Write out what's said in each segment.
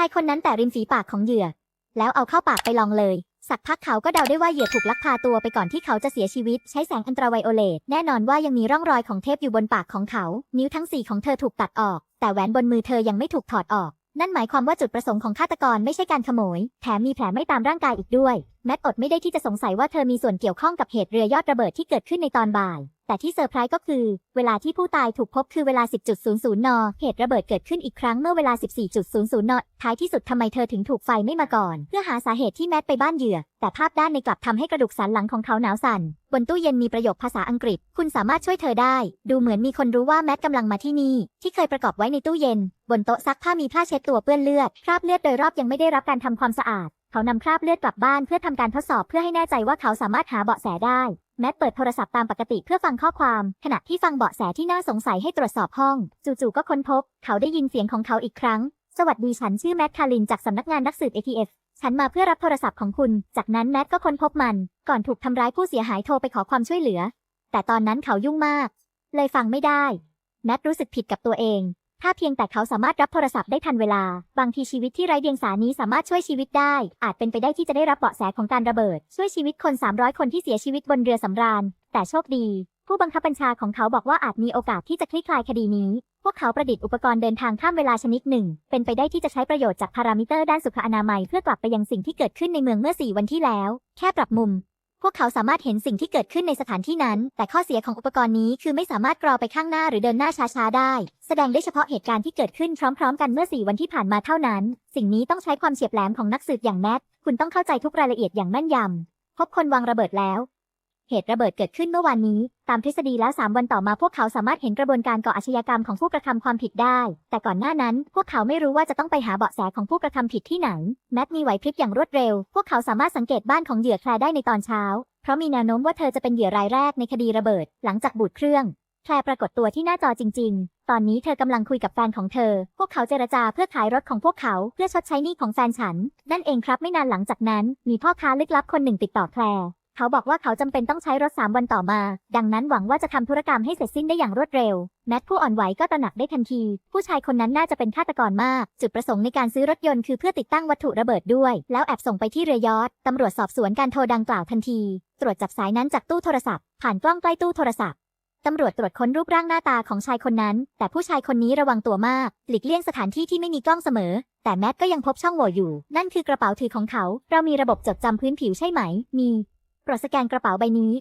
ายคนนั้นแต่ริมฝีปากของเหยื่อ แล้วเอาเข้าปากไปลองเลย สักพักเขาก็เดาได้ว่าเหยื่อถูกลักพาตัวไปก่อนที่เขาจะเสียชีวิต ใช้แสงอันตราไวโอเลตแน่นอนว่ายังมีร่องรอยของเทปอยู่บนปากของเขา นิ้วทั้งสี่ของเธอถูกตัดออก แต่แหวนบนมือเธอยังไม่ถูกถอดออก นั่นหมายความว่าจุดประสงค์ของฆาตกรไม่ใช่การขโมย แถมมีแผลไม่ตามร่างกายอีกด้วยแมทอดไม่ได้ที่จะสงสัยว่าเธอมีส่วนเกี่ยวข้องกับเหตุเรือยอดระเบิดที่เกิดขึ้นในตอนบ่าย แต่ที่เซอร์ไพรส์ก็คือ เวลาที่ผู้ตายถูกพบคือเวลา 10.00 น เหตุระเบิดเกิดขึ้นอีกครั้งเมื่อเวลา 14.00 น ท้ายที่สุดทำไมเธอถึงถูกไฟไม่มาก่อน เพื่อหาสาเหตุที่แมทไปบ้านเหยื่อ แต่ภาพด้านในกลับทำให้กระดูกสันหลังของเขาหนาวสั่น บนตู้เย็นมีประโยคภาษาอังกฤษ คุณสามารถช่วยเธอได้ ดูเหมือนมีคนรู้ว่าแมทกำลังมาที่นี่ ที่เคยประกอบไว้ในตู้เย็น บนโต๊ะซักผ้ามีผ้าเช็ดตัวเปื้อนเลือด คราบเลือดโดยรอบยังไม่ได้รับการทำความสะอาด เขานำคราบเลือดกลับบ้านเพื่อทำการทดสอบเพื่อให้แน่ใจว่าเขาสามารถหาเบาะแสได้ แมทเปิดโทรศัพท์ตามปกติเพื่อฟังข้อความ ขณะที่ฟังเบาะแสที่น่าสงสัยให้ตรวจสอบห้อง จู่ๆก็ค้นพบ เขาได้ยินเสียงของเขาอีกครั้ง สวัสดีฉันชื่อแมทคารินจากสำนักงานนักสืบ ATF ฉันมาเพื่อรับโทรศัพท์ของคุณ จากนั้นแมทก็ค้นพบมัน ก่อนถูกทำร้ายผู้เสียหายโทรไปขอความช่วยเหลือ แต่ตอนนั้นเขายุ่งมาก เลยฟังไม่ได้ แมทรู้สึกผิดกับตัวเอง ถ้าเพียงแต่เขาสามารถรับโทรศัพท์ได้ทันเวลา บางทีชีวิตที่ไร้เดียงสานี้สามารถช่วยชีวิตได้ อาจเป็นไปได้ที่จะได้รับเบาะแสของการระเบิด ช่วยชีวิตคน 300 คนที่เสียชีวิตบนเรือสำราญ แต่โชคดี ผู้บังคับบัญชาของเขาบอกว่าอาจมีโอกาสที่จะคลี่คลายคดีนี้ พวกเขาประดิษฐ์อุปกรณ์เดินทางข้ามเวลาชนิดหนึ่ง เป็นไปได้ที่จะใช้ประโยชน์จากพารามิเตอร์ด้านสุขอนามัย เพื่อกลับไปยังสิ่งที่เกิดขึ้นในเมืองเมื่อ 4 วันที่แล้ว แค่ปรับมุม พวกเขาสามารถเห็นสิ่งที่เกิดขึ้นในสถานที่นั้น แต่ข้อเสียของอุปกรณ์นี้คือไม่สามารถกรอไปข้างหน้าหรือเดินหน้าช้าๆได้ แสดงได้เฉพาะเหตุการณ์ที่เกิดขึ้นพร้อมๆ กันเมื่อ 4 วันที่ผ่านมาเท่านั้น สิ่งนี้ต้องใช้ความเฉียบแหลมของนักสืบอย่างแมท คุณต้องเข้าใจทุกรายละเอียดอย่างแม่นยำ พบคนวางระเบิดแล้ว เหตุระเบิดเกิดขึ้นเมื่อวานนี้ ตามทฤษฎีแล้ว 3 วันต่อมาพวกเขาสามารถเห็นกระบวนการก่ออาชญากรรมของผู้กระทำความผิดได้ แต่ก่อนหน้านั้น พวกเขาไม่รู้ว่าจะต้องไปหาเบาะแสของผู้กระทำผิดที่ไหน แมทมีไหวพริบอย่างรวดเร็ว พวกเขาสามารถสังเกตบ้านของเหยื่อแคลร์ได้ในตอนเช้า เพราะมีแนวโน้มว่าเธอจะเป็นเหยื่อรายแรกในคดีระเบิด หลังจากบูดเครื่องแคลร์ปรากฏตัวที่หน้าจอจริง ๆ ตอนนี้เธอกำลังคุยกับแฟนของเธอ พวกเขาเจรจาเพื่อขายรถของพวกเขาเพื่อชดใช้หนี้ของแฟนฉัน นั่นเองครับไม่นานหลังจากนั้น มีพ่อค้าลึกลับคนหนึ่งติดต่อแคล เขาบอกว่าเขาจำเป็นต้องใช้รถ 3 วันต่อมา ดังนั้นหวังว่าจะทำธุรกรรมให้เสร็จสิ้นได้อย่างรวดเร็ว แมทผู้อ่อนไหวก็ตระหนักได้ทันที ผู้ชายคนนั้นน่าจะเป็นฆาตกรมาก จุดประสงค์ในการซื้อรถยนต์คือเพื่อติดตั้งวัตถุระเบิดด้วย แล้วแอบส่งไปที่เรือยอทตำรวจสอบสวนการโทรดังกล่าวทันที ตรวจจับสายนั้นจากตู้โทรศัพท์ ผ่านกล้องใกล้ตู้โทรศัพท์ตำรวจตรวจค้นรูปร่างหน้าตาของชายคนนั้น แต่ผู้ชายคนนี้ระวังตัวมาก หลีกเลี่ยงสถานที่ที่ไม่มีกล้องเสมอ แต่แมทก็ยังพบช่องโหว่อยู่ นั่นคือกระเป๋าถือของเขา เรามีระบบจดจำพื้นผิวใช่ไหม มี ดสแกนกระเป๋าใบนี้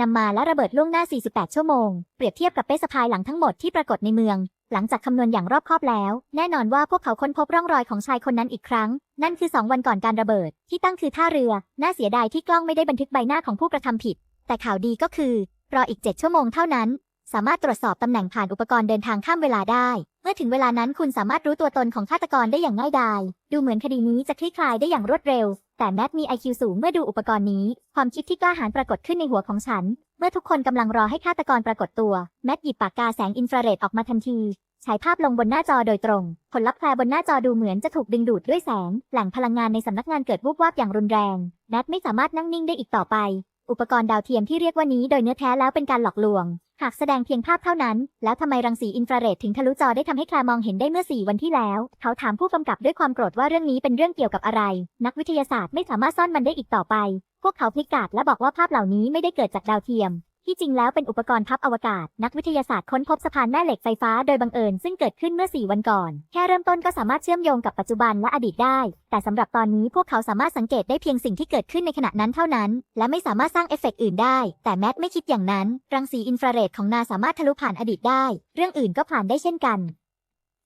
นำมาและระเบิดล่วงหน้า 48 ชั่วโมง เปรียบเทียบกับเป้สะพายหลังทั้งหมดที่ปรากฏในเมือง หลังจากคำนวณอย่างรอบคอบแล้ว แน่นอนว่าพวกเขาค้นพบร่องรอยของชายคนนั้นอีกครั้ง นั่นคือ 2 วันก่อนการระเบิด ที่ตั้งคือท่าเรือ น่าเสียดายที่กล้องไม่ได้บันทึกใบหน้าของผู้กระทำผิด แต่ข่าวดีก็คือ รออีก 7 ชั่วโมงเท่านั้น สามารถตรวจสอบตำแหน่งผ่านอุปกรณ์เดินทางข้ามเวลาได้ เมื่อถึงเวลานั้นคุณสามารถรู้ตัวตนของฆาตกรได้อย่างง่ายดาย ดูเหมือนคดีนี้จะคลี่คลายได้อย่างรวดเร็ว แต่แมทมี IQ สูงเมื่อดูอุปกรณ์นี้ ความคิดที่กล้าหาญปรากฏขึ้นในหัวของฉัน เมื่อทุกคนกำลังรอให้ฆาตกรปรากฏตัว แมทหยิบปากกาแสงอินฟราเรดออกมาทันทีฉายภาพลงบนหน้าจอโดยตรง ผลลัพธ์แพรบนหน้าจอดูเหมือนจะถูกดึงดูดด้วยแสง แหล่งพลังงานในสำนักงานเกิดวูบวาบอย่างรุนแรง แมทไม่สามารถนั่งนิ่งได้อีกต่อไป อุปกรณ์ดาวเทียมที่เรียกว่านี้โดยเนื้อแท้แล้วเป็นการหลอกลวง หากแสดงเพียงภาพเท่านั้น แล้วทำไมรังสีอินฟราเรดถึงทะลุจอได้ทำให้แคลามองเห็นได้เมื่อ 4 วันที่แล้ว เขาถามผู้กำกับด้วยความโกรธว่าเรื่องนี้เป็นเรื่องเกี่ยวกับอะไร นักวิทยาศาสตร์ไม่สามารถซ่อนมันได้อีกต่อไป พวกเขาพลิกกาดและบอกว่าภาพเหล่านี้ไม่ได้เกิดจากดาวเทียม ที่จริงแล้วเป็นอุปกรณ์พับอวกาศ นักวิทยาศาสตร์ค้นพบสะพานแม่เหล็กไฟฟ้าโดยบังเอิญซึ่งเกิดขึ้นเมื่อ 4 วันก่อน แค่เริ่มต้นก็สามารถเชื่อมโยงกับปัจจุบันและอดีตได้ แต่สำหรับตอนนี้พวกเขาสามารถสังเกตได้เพียงสิ่งที่เกิดขึ้นในขณะนั้นเท่านั้น และไม่สามารถสร้างเอฟเฟกต์อื่นได้ แต่แมทไม่คิดอย่างนั้น รังสีอินฟราเรดของนาสามารถทะลุผ่านอดีตได้ เรื่องอื่นก็ผ่านได้เช่นกัน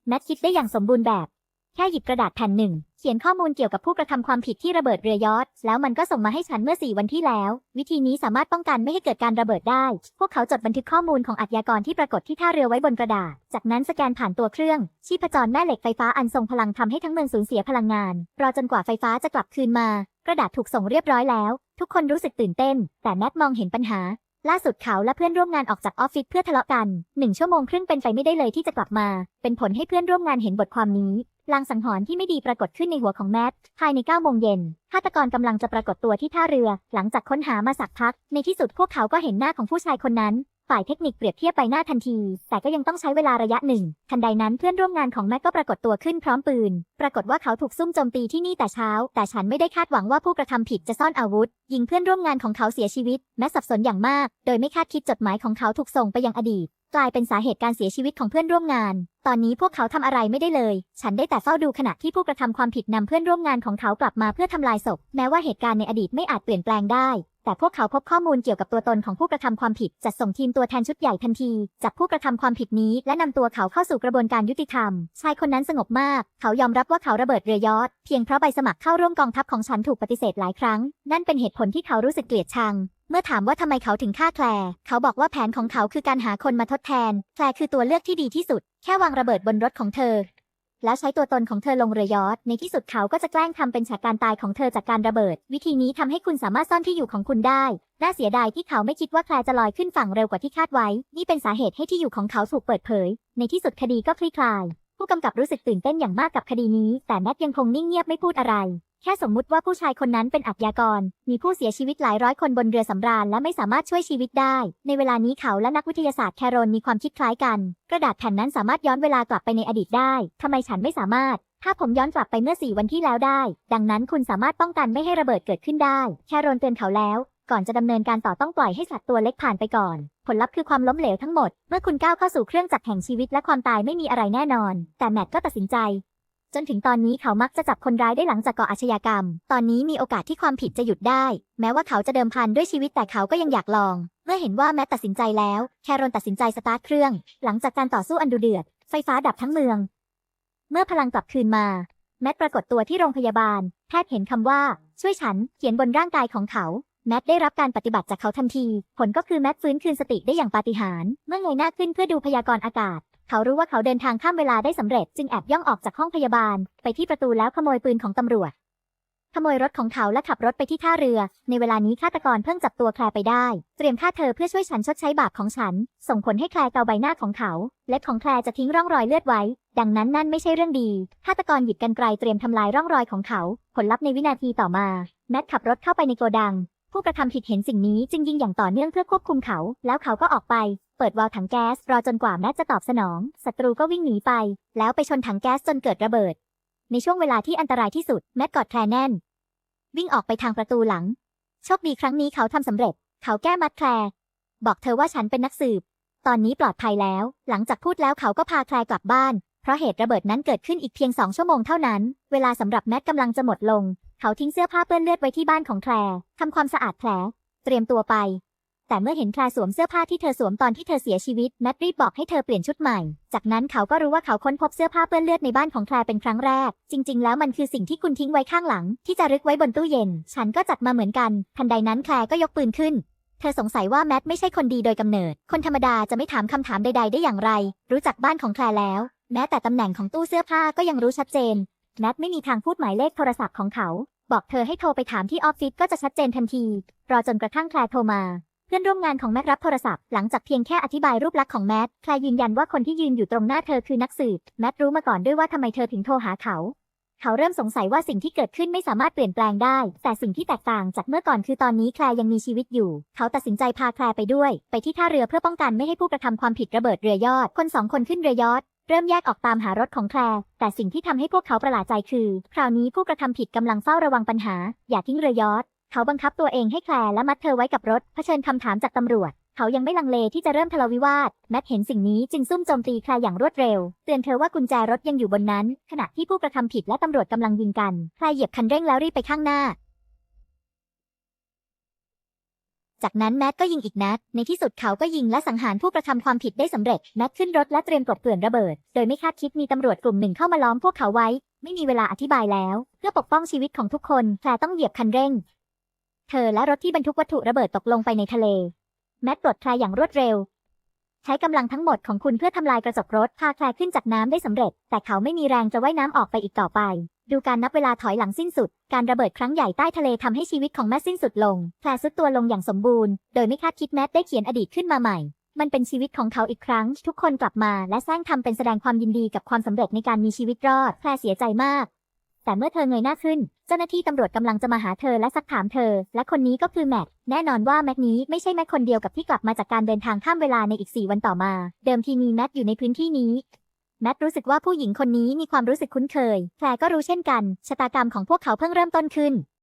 แมทคิดได้อย่างสมบูรณ์แบบ แค่หยิบกระดาษแผ่นหนึ่ง เขียนข้อมูลเกี่ยวกับผู้กระทำความผิดที่ระเบิดเรือยอทแล้วมันก็ส่งมาให้ฉันเมื่อ 4 วันที่แล้ว วิธีนี้สามารถป้องกันไม่ให้เกิดการระเบิดได้ พวกเขาจดบันทึกข้อมูลของอาชญากรที่ปรากฏที่ท่าเรือไว้บนกระดาษ จากนั้นสแกนผ่านตัวเครื่อง ชีพจรแม่เหล็กไฟฟ้าอันทรงพลังทำให้ทั้งเมืองสูญเสียพลังงาน รอจนกว่าไฟฟ้าจะกลับคืนมา กระดาษถูกส่งเรียบร้อยแล้ว ทุกคนรู้สึกตื่นเต้น แต่แมทมองเห็นปัญหาล่าสุดเขาและเพื่อนร่วมงานออกจากออฟฟิศเพื่อทะเลาะกันหนึ่งชั่วโมงครึ่งเป็นไปไม่ได้เลยที่จะกลับมา เป็นผลให้เพื่อนร่วมงานเห็นบทความนี้ ลางสังหรณ์ที่ไม่ดีปรากฏขึ้นในหัวของแมท ภายใน9โมงเย็นฆาตกรกำลังจะปรากฏตัวที่ท่าเรือ หลังจากค้นหามาสักพัก ในที่สุดพวกเขาก็เห็นหน้าของผู้ชายคนนั้น ฝ่ายเทคนิคเปรียบเทียบไปหน้าทันที แต่ก็ยังต้องใช้เวลาระยะหนึ่ง ทันใดนั้นเพื่อนร่วมงานของแม็กก็ปรากฏตัวขึ้นพร้อมปืน ปรากฏว่าเขาถูกซุ่มโจมตีที่นี่แต่เช้า แต่ฉันไม่ได้คาดหวังว่าผู้กระทำผิดจะซ่อนอาวุธ ยิงเพื่อนร่วมงานของเขาเสียชีวิต แม้สับสนอย่างมาก โดยไม่คาดคิดจดหมายของเขาถูกส่งไปยังอดีต กลายเป็นสาเหตุการเสียชีวิตของเพื่อนร่วมงาน ตอนนี้พวกเขาทำอะไรไม่ได้เลย ฉันได้แต่เฝ้าดูขณะที่ผู้กระทำความผิดนำเพื่อนร่วมงานของเขากลับมาเพื่อทำลายศพ แม้ว่าเหตุการณ์ในอดีตไม่อาจเปลี่ยนแปลงได้ แต่พวกเขาพบข้อมูลเกี่ยวกับตัวตนของผู้กระทำความผิด จัดส่งทีมตัวแทนชุดใหญ่ทันที จับผู้กระทำความผิดนี้ และนำตัวเขาเข้าสู่กระบวนการยุติธรรม ชายคนนั้นสงบมาก เขายอมรับว่าเขาระเบิดเรือยอทเพียงเพราะใบสมัครเข้าร่วมกองทัพของฉันถูกปฏิเสธหลายครั้ง นั่นเป็นเหตุผลที่เขารู้สึกเกลียดชัง เมื่อถามว่าทำไมเขาถึงฆ่าแคลร์เขาบอกว่าแผนของเขาคือการหาคนมาทดแทน แคลร์คือตัวเลือกที่ดีที่สุด แค่วางระเบิดบนรถของเธอ แล้วใช้ตัวตนของเธอลงเรือยอทในที่สุดเขาก็จะแกล้งทำเป็นฉากการตายของเธอจากการระเบิด วิธีนี้ทำให้คุณสามารถซ่อนที่อยู่ของคุณได้ น่าเสียดายที่เขาไม่คิดว่าแคลร์จะลอยขึ้นฝั่งเร็วกว่าที่คาดไว้ นี่เป็นสาเหตุให้ที่อยู่ของเขาถูกเปิดเผย ในที่สุดคดีก็คลี่คลาย ผู้กำกับรู้สึกตื่นเต้นอย่างมากกับคดีนี้ แต่แมทยังคงนิ่งเงียบไม่พูดอะไร แค่สมมุติว่าผู้ชายคนนั้นเป็นอาชญากร มีผู้เสียชีวิตหลายร้อยคนบนเรือสำราญและไม่สามารถช่วยชีวิตได้ ในเวลานี้เขาและนักวิทยาศาสตร์แคโรนมีความคิดคล้ายกัน กระดาษแผ่นนั้นสามารถย้อนเวลากลับไปในอดีตได้ ทำไมฉันไม่สามารถ ถ้าผมย้อนกลับไปเมื่อสี่วันที่แล้วได้ ดังนั้นคุณสามารถป้องกันไม่ให้ระเบิดเกิดขึ้นได้ แคโรนเตือนเขาแล้ว ก่อนจะดำเนินการต่อต้องปล่อยให้สัตว์ตัวเล็กผ่านไปก่อน ผลลัพธ์คือความล้มเหลวทั้งหมด เมื่อคุณก้าวเข้าสู่เครื่องจักรแห่งชีวิตและความตายไม่มีอะไรแน่นอน แต่แมทก็ตัดสินใจ จนถึงตอนนี้เขามักจะจับคนร้ายได้หลังจากก่ออาชญากรรม ตอนนี้มีโอกาสที่ความผิดจะหยุดได้ แม้ว่าเขาจะเดิมพันด้วยชีวิตแต่เขาก็ยังอยากลอง เมื่อเห็นว่าแมทตัดสินใจแล้ว แคโรนตัดสินใจสตาร์ทเครื่อง หลังจากการต่อสู้อันดุเดือด ไฟฟ้าดับทั้งเมือง เมื่อพลังกลับคืนมา แมทปรากฏตัวที่โรงพยาบาล แพทย์เห็นคำว่า ช่วยฉัน เขียนบนร่างกายของเขาแมทได้รับการปฏิบัติจากเขาทันที ผลก็คือแมทฟื้นคืนสติได้อย่างปาฏิหาริย์ เมื่อเงยหน้าขึ้นเพื่อดูพยากรณ์อากาศ เขารู้ว่าเขาเดินทางข้ามเวลาได้สำเร็จจึงแอบย่องออกจากห้องพยาบาล ไปที่ประตูแล้วขโมยปืนของตำรวจ ขโมยรถของเขาและขับรถไปที่ท่าเรือ ในเวลานี้ฆาตกรเพิ่งจับตัวแคลไปได้ เตรียมฆ่าเธอเพื่อช่วยฉันชดใช้บาปของฉัน ส่งผลให้แคลเกาใบหน้าของเขาเล็บของแคลจะทิ้งร่องรอยเลือดไว้ ดังนั้นนั่นไม่ใช่เรื่องดีฆาตกรหยิบกรรไกรเตรียมทำลายร่องรอยของเขา ผลลัพธ์ในวินาทีต่อมาแมทขับรถเข้าไปในโกดังผู้กระทำผิดเห็นสิ่งนี้จึงยิงอย่างต่อเนื่องเพื่อควบคุมเขา แล้วเขาก็ออกไป เปิดวาล์วถังแก๊สรอจนกว่าแมทจะตอบสนอง ศัตรูก็วิ่งหนีไป แล้วไปชนถังแก๊สจนเกิดระเบิด ในช่วงเวลาที่อันตรายที่สุด แมทกอดแคลร์แน่น วิ่งออกไปทางประตูหลัง โชคดีครั้งนี้เขาทำสำเร็จ เขาแก้มัดแคลร์บอกเธอว่าฉันเป็นนักสืบ ตอนนี้ปลอดภัยแล้ว หลังจากพูดแล้วเขาก็พาแคลร์กลับบ้าน เพราะเหตุระเบิดนั้นเกิดขึ้นอีกเพียงสองชั่วโมงเท่านั้น เวลาสำหรับแมทกำลังจะหมดลง เขาทิ้งเสื้อผ้าเปื้อนเลือดไว้ที่บ้านของแคลร์ทำความสะอาดแผล เตรียมตัวไป แต่เมื่อเห็นแคลร์สวมเสื้อผ้าที่เธอสวมตอนที่เธอเสียชีวิตแมทรีบบอกให้เธอเปลี่ยนชุดใหม่ จากนั้นเขาก็รู้ว่าเขาค้นพบเสื้อผ้าเปื้อนเลือดในบ้านของแคลร์เป็นครั้งแรก จริง ๆ แล้วมันคือสิ่งที่คุณทิ้งไว้ข้างหลัง ที่จะรึกไว้บนตู้เย็น ฉันก็จัดมาเหมือนกันทันใดนั้นแคลก็ยกปืนขึ้นเธอสงสัยว่าแมทไม่ใช่คนดีโดยกำเนิด คนธรรมดาจะไม่ถามคำถามใด ๆ ได้อย่างไร รู้จักบ้านของแคลแล้ว แม้แต่ตำแหน่งของตู้เสื้อผ้าก็ยังรู้ชัดเจน แมทไม่มีทางพูดหมายเลขโทรศัพท์ของเขา บอกเธอให้โทรไปถามที่ออฟฟิศก็จะชัดเจนทันที รอจนกระทั่งแคลโทรมา พื่อนร่วมงานของแมทรับโทรศัพท์หลังจากเพียงแค่อธิบายรูปลักษณ์ของแมทแคลร์ยืนยันว่าคนที่ยืนอยู่ตรงหน้าเธอคือนักสืบแมทรู้มาก่อนด้วยว่าทำไมเธอถึงโทรหาเขา เขาเริ่มสงสัยว่าสิ่งที่เกิดขึ้นไม่สามารถเปลี่ยนแปลงได้ แต่สิ่งที่แตกต่างจากเมื่อก่อนคือตอนนี้แคลยังมีชีวิตอยู่ เขาตัดสินใจพาแคลไปด้วย ไปที่ท่าเรือเพื่อป้องกันไม่ให้ผู้กระทำความผิดระเบิดเรือยอด คนสองคนขึ้นเรือยอดเริ่มแยกออกตามหารถของแคลร์แต่สิ่งที่ทำให้พวกเขาประหลาดใจคือ คราวนี้ผู้กระทำผิดกำลังเฝ้าระวังปัญหา อย่าทิ้งเรือยอด เขาบังคับตัวเองให้แคลร์และมัดเธอไว้กับรถเผชิญคำถามจากตำรวจ เขายังไม่ลังเลที่จะเริ่มทะเลาวิวาท แมทเห็นสิ่งนี้จึงซุ่มโจมตีแคลร์อย่างรวดเร็ว เตือนเธอว่ากุญแจรถยังอยู่บนนั้น ขณะที่ผู้กระทำผิดและตำรวจกำลังยิงกัน แคลร์เหยียบคันเร่งแล้วรีบไปข้างหน้า จากนั้นแมทก็ยิงอีกนัด ในที่สุดเขาก็ยิงและสังหารผู้กระทำความผิดได้สำเร็จ แมทขึ้นรถและเตรียมกลบเกลื่อนระเบิด โดยไม่คาดคิดมีตำรวจกลุ่มหนึ่งเข้ามาล้อมพวกเขาไว้ ไม่มีเวลาอธิบายแล้ว เพื่อปกป้องชีวิตของทุกคนแคลต้องเหยียบคันเร่ง เธอและรถที่บรรทุกวัตถุระเบิดตกลงไปในทะเล แมทปลดแคลร์อย่างรวดเร็ว ใช้กำลังทั้งหมดของคุณเพื่อทำลายกระจกรถพาแคลร์ขึ้นจากน้ำได้สำเร็จ แต่เขาไม่มีแรงจะว่ายน้ำออกไปอีกต่อไป ดูการนับเวลาถอยหลังสิ้นสุด การระเบิดครั้งใหญ่ใต้ทะเลทำให้ชีวิตของแมทสิ้นสุดลงแคลร์ซุดตัวลงอย่างสมบูรณ์โดยไม่คาดคิดแมทได้เขียนอดีตขึ้นมาใหม่มันเป็นชีวิตของเขาอีกครั้ง ทุกคนกลับมาและแซงทำเป็นแสดงความยินดีกับความสำเร็จในการมีชีวิตรอดแคลร์เสียใจมาก แต่เมื่อเธอเงยหน้าขึ้น เจ้าหน้าที่ตำรวจกำลังจะมาหาเธอและซักถามเธอ และคนนี้ก็คือแม็ก แน่นอนว่าแม็กนี้ไม่ใช่แม็กคนเดียวกับที่กลับมาจากการเดินทางข้ามเวลาในอีก 4 วันต่อมา เดิมทีมีแม็กอยู่ในพื้นที่นี้ แมทรู้สึกว่าผู้หญิงคนนี้มีความรู้สึกคุ้นเคย แพรก็รู้เช่นกัน ชะตากรรมของพวกเขาเพิ่งเริ่มต้นขึ้น